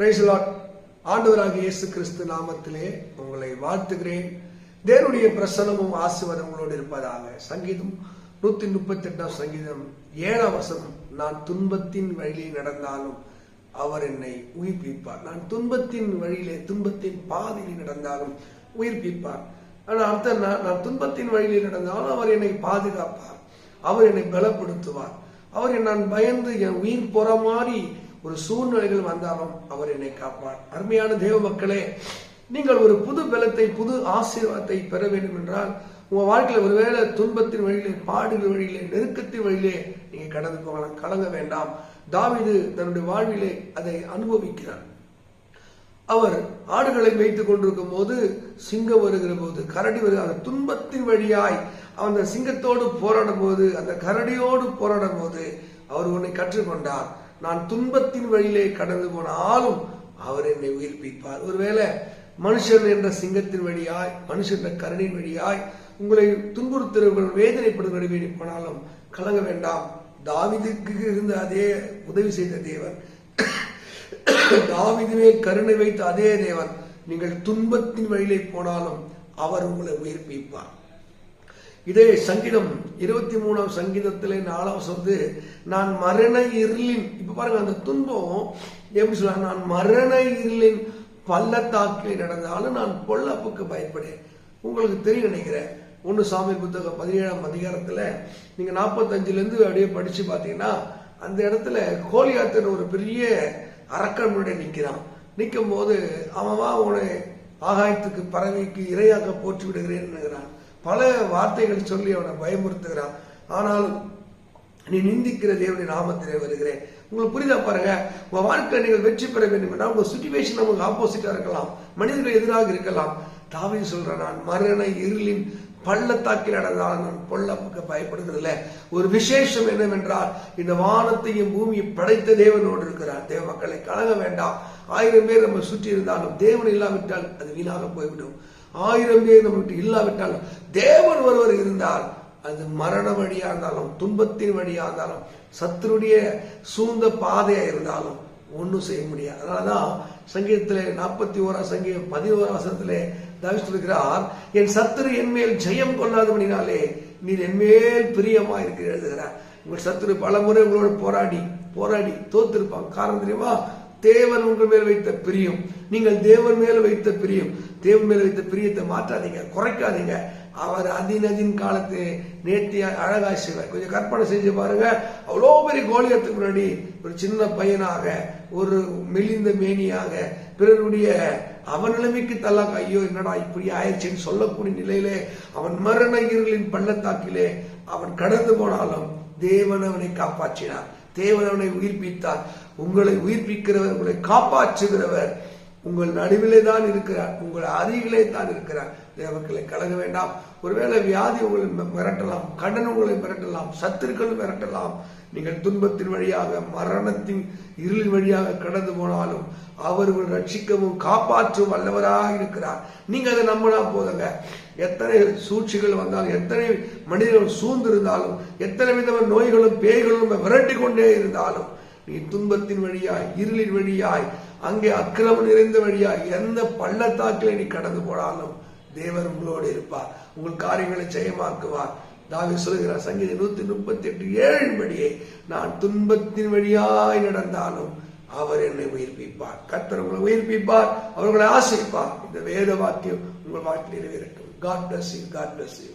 பிரைஸ்லாட் ஆண்டவராக இயேசு கிறிஸ்து நாமத்திலே உங்களை வாழ்த்துகிறேன். தேவனுடைய பிரசனமும் ஆசிர்வாதங்களோடு இருப்பதாக. சங்கீதம் நூத்தி முப்பத்தி எட்டாம் சங்கீதம் ஏழாம் வசனம். நான் துன்பத்தின் வழியில் நடந்தாலும் அவர் என்னை உயிர்ப்பிப்பார். நான் துன்பத்தின் வழியிலே துன்பத்தின் பாதையில் நடந்தாலும் உயிர்ப்பிப்பார். ஆனால் அர்த்தம் நான் துன்பத்தின் வழியில் நடந்தாலும் அவர் என்னை பாதுகாப்பார். அவர் என்னை பலப்படுத்துவார். அவர் நான் பயந்து என் உயிர் போற மாதிரி ஒரு சூழ்நிலைகள் வந்தாலும் அவர் என்னை காப்பார். அருமையான தேவ மக்களே நீங்கள் ஒரு புது பலத்தை புது ஆசீர்வாதத்தை பெற வேண்டும் என்றால் உங்க வாழ்க்கையில ஒருவேளை துன்பத்தின் வழியிலே பாடுகள் வழியிலே நெருக்கத்தின் வழியிலே நீங்க கடந்து போகலாம். கலங்க வேண்டாம். தாவிது தன்னுடைய வாழ்விலே அதை அனுபவிக்கிறார். அவர் ஆடுகளை வைத்துக் கொண்டிருக்கும் போது சிங்கம் வருகிற போது கரடி வருகிற அந்த துன்பத்தின் வழியாய் அந்த சிங்கத்தோடு போராடும் போது அந்த கரடியோடு போராடும் போது அவர் உன்னை கற்றுக்கொண்டார். நான் துன்பத்தின் வழியிலே கடந்து போனாலும் அவர் என்னை உயிர்ப்பிப்பார். ஒருவேளை மனுஷன் என்ற சிங்கத்தின் வழியாய் மனுஷன் என்ற கருணின் வழியாய் உங்களை துன்புறுத்துறவர்கள் வேதனைப்படும் வழி போனாலும் கலங்க வேண்டாம். தாவிதுக்கு இருந்த அதே உதவி செய்த தேவன். தாவிதுவே கருணை வைத்த அதே தேவன். நீங்கள் துன்பத்தின் வழியிலே போனாலும் அவர் உங்களை உயிர்ப்பிப்பார். இதே சங்கீதம் இருபத்தி மூணாம் சங்கீதத்திலே நாலாம் வந்து நான் மரண இருளின் இப்ப பாருங்க அந்த துன்பம் எப்படி சொல்ல நான் மரண இருளின் பள்ளத்தாக்கில் நடந்தாலும் நான் பொல்லப்புக்கு பயப்படேன். உங்களுக்கு தெரியும் நினைக்கிறேன். ஒன்று சாமி புத்தகம் பதினேழாம் அதிகாரத்தில் நீங்கள் நாற்பத்தஞ்சிலேருந்து அப்படியே படித்து பார்த்தீங்கன்னா அந்த இடத்துல கோலியாத்தர் ஒரு பெரிய அரக்கனுடைய நிற்கிறான். நிற்கும் போது அவன் வா உன்னை ஆகாயத்துக்கு பறவைக்கு இரையாக போற்றி விடுகிறேன் பல வார்த்தைகள் சொல்லி அவனை பயமுறுத்துகிறான். ஆனாலும் நீ நிந்திக்கிற தேவனுடைய நாமத்திலே வருகிறேன். உங்களுக்கு புரிதா பாருங்க? உங்க வாழ்க்கையில் நீங்கள் வெற்றி பெற வேண்டும் என்றால் உங்க சுச்சுவேஷன் நமக்கு ஆப்போசிட்டா இருக்கலாம். மனிதர்கள் எதிராக இருக்கலாம். தாவி சொல்ற நான் மரண இருளின் பள்ளத்தாக்கில் நடந்தால் நான் பொல்லப்புக்கு பயப்படுகிறதில்ல ஒரு விசேஷம் என்னவென்றால் இந்த வானத்தையும் பூமியை படைத்த தேவனோடு இருக்கிறார். தேவ மக்களை கலங்க வேண்டாம். ஆயிரம் பேர் நம்ம சுற்றி இருந்தாலும் தேவன் இல்லாவிட்டால் அது வீணாக போய்விடும். ஆயிரம் பேர் நம்ம விட்டு இல்லாவிட்டால் தேவன் ஒருவர் இருந்தால் அது மரண வழியா இருந்தாலும் துன்பத்தின் வழியா இருந்தாலும் சத்துருடைய சூழ்ந்த பாதையா இருந்தாலும் ஒன்றும் செய்ய முடியாது. அதனாலதான் சங்கீதத்திலே நாற்பத்தி ஓராம் சங்கீதம் பதினோரா வசனத்திலே தாவி சொல்கிறார் என் சத்துரு என் மேல் ஜெயம் கொள்ளாதபடினாலே நீர் என் மேல் பிரியமா இருக்கு எழுதுகிறார் உங்கள் சத்துரு பல முறை உங்களோட போராடி போராடி தோத்திருப்பான். காரணம் தெரியுமா? தேவன் உங்கள் மேல் வைத்த பிரியம். நீங்கள் தேவன் மேல் வைத்த பிரியம். தேவன் மேல் வைத்த பிரியத்தை மாற்றாதீங்க குறைக்காதீங்க. அவர் அதினதின் காலத்து நேர்த்தியா அழகா செய்வார். கொஞ்சம் கற்பனை செஞ்சு பாருங்க. அவ்வளோ பெரிய கோலியத்துக்கு முன்னாடி ஒரு சின்ன பையனாக ஒரு மெலிந்த மேனியாக பிறருடைய அவன் நிலைமைக்கு தள்ளாக்க ஐயோ என்னடா இப்படி ஆயிடுச்சுன்னு சொல்லக்கூடிய நிலையிலே அவன் மரண இருளின் பள்ளத்தாக்கிலே அவன் கடந்து போனாலும் தேவன் அவனை காப்பாற்றினார். தேவன் அவனை உயிர்ப்பித்தார். உங்களை உயிர்ப்பிக்கிறவர் உங்களை காப்பாற்றுகிறவர் உங்கள் நடுவிலே தான் இருக்கிறார். உங்கள் அருகிலே தான் இருக்கிறார். தேவக்களை கலங்க வேண்டாம். ஒருவேளை வியாதி உங்களை மிரட்டலாம். கடன் உங்களை மிரட்டலாம். சத்துருக்கள் மிரட்டலாம். நீங்கள் துன்பத்தின் வழியாக மரணத்தின் இருளின் வழியாக கடந்து போனாலும் அவர் ரட்சிக்கவும் காப்பாற்றும் வல்லவராக இருக்கிறார். நீங்க அதை நம்பினா போதுங்க. எத்தனை சூழ்ச்சிகள் வந்தாலும் எத்தனை மனிதர்கள் சூழ்ந்திருந்தாலும் எத்தனை விதமான நோய்களும் பேய்களும் விரட்டி கொண்டே இருந்தாலும் நீ துன்பத்தின் வழியாய் இருளின் வழியாய் அங்கே அக்கிரமம் நிறைந்த வழியாய் எந்த பள்ளத்தாக்கிலே நீ கடந்து போனாலும் தேவர் உங்களோடு இருப்பார். உங்கள் காரியங்களை ஜெயமாக்குவார். தாவி சொல்லுகிறார் சங்கீத நூத்தி முப்பத்தி எட்டு ஏழு படியே நான் துன்பத்தின் வழியாய் நடந்தாலும் அவர் என்னை உயிர்ப்பிப்பார். கர்த்தர் உங்களை உயிர்ப்பிப்பார் அவர்களை ஆசைப்பார் இந்த வேத வாக்கியம் உங்கள் வாழ்க்கையில் நிறைவேறட்டும். God bless you God bless you